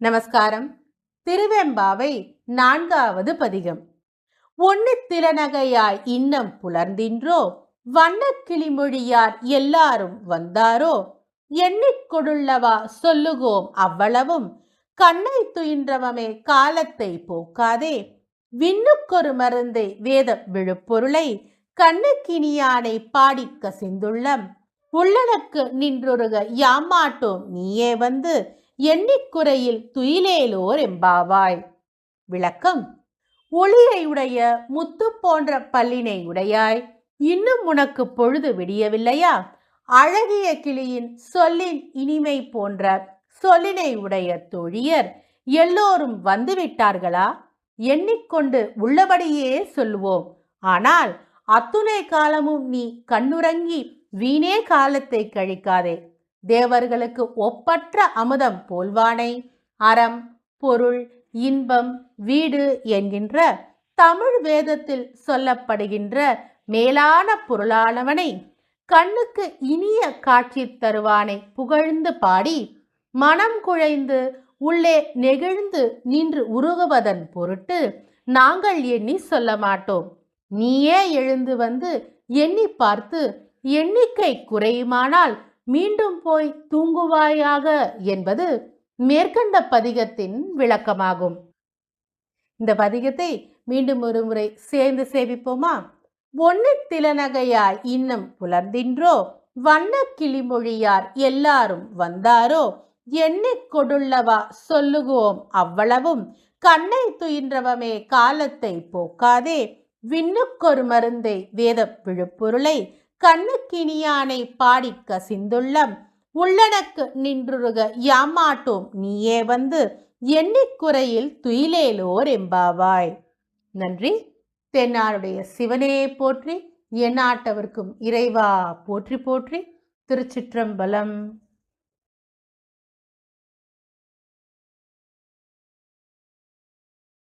நமஸ்காரம். திருவெம்பாவை நான்காவது பதிகம். ஒன்னு திலநகையாய் இன்னம் புலர்ந்தின்றோ? வண்ண கிளிமொழியார் எல்லாரும் வந்தாரோ? எண்ணிக்கொடுள்ளவா சொல்லுகோம் அவ்வளவும்? கண்ணை துயின்றவமே காலத்தை போக்காதே? விண்ணுக்கொரு மருந்தை வேத விழுப்பொருளை? கண்ணுக்கினியானை பாடிக் கசிந்துள்ளம்? உள்ளனுக்கு நின்றொருக யாமாட்டோம் நீயே வந்து எண்ணிக்குறையில் துயிலேலோர் எம்பாவாய் விளக்கம். ஒளியை உடைய முத்து போன்ற பல்லினை உடையாய். இன்னும் உனக்கு பொழுது விடியவில்லையா? அழகிய கிளியின் சொல்லின் இனிமை போன்ற சொல்லினை உடைய தொழியர் எல்லோரும் வந்துவிட்டார்களா? எண்ணிக்கொண்டு உள்ளபடியே சொல்லுவோம். ஆனால் அத்துணை காலமும் நீ கண்ணுறங்கி வீணே காலத்தை கழிக்காதே. தேவர்களுக்கு ஒப்பற்ற அமுதம் போல்வானை. அறம் பொருள் இன்பம் வீடு என்கின்ற தமிழ் வேதத்தில் சொல்லப்படுகின்ற மேலான பொருளானவனை கண்ணுக்கு இனிய காட்சி தருவானை புகழ்ந்து பாடி மனம் குழைந்து உள்ளே நெகிழ்ந்து நின்று உருகுவதன் பொருட்டு நாங்கள் எண்ணி சொல்ல மாட்டோம். நீயே எழுந்து வந்து எண்ணி பார்த்து எண்ணிக்கை குறையுமானால் மீண்டும் போய் தூங்குவாயாக என்பது மேற்கண்ட பதிகத்தின் விளக்கமாகும். இந்த பதிகத்தை மீண்டும் ஒரு முறை சேர்ந்து சேவிப்போமா? ஒன்னு திலநகையாய் இன்னும் புலர்ந்தின்றோ? வண்ண கிளிமொழியார் எல்லாரும் வந்தாரோ? எண்ணிக் கொடுள்ளவா சொல்லுகோம் அவ்வளவும். கண்ணை துயின்றவமே காலத்தை போக்காதே. விண்ணுக்கொரு மருந்தை வேத விழுப்பொருளை கண்ணுக்கினியானை பாடிக் கசிந்துள்ளம். உள்ளனக்கு நின்றுருக யாமாட்டோம் நீயே வந்து எண்ணிக்குறையில் துயிலேலோர் எம்பாவாய் நன்றி. தென்னாருடைய சிவனே போற்றி எந்நாட்டவர்க்கும் இறைவா போற்றி போற்றி. திருச்சிற்றம்பலம்.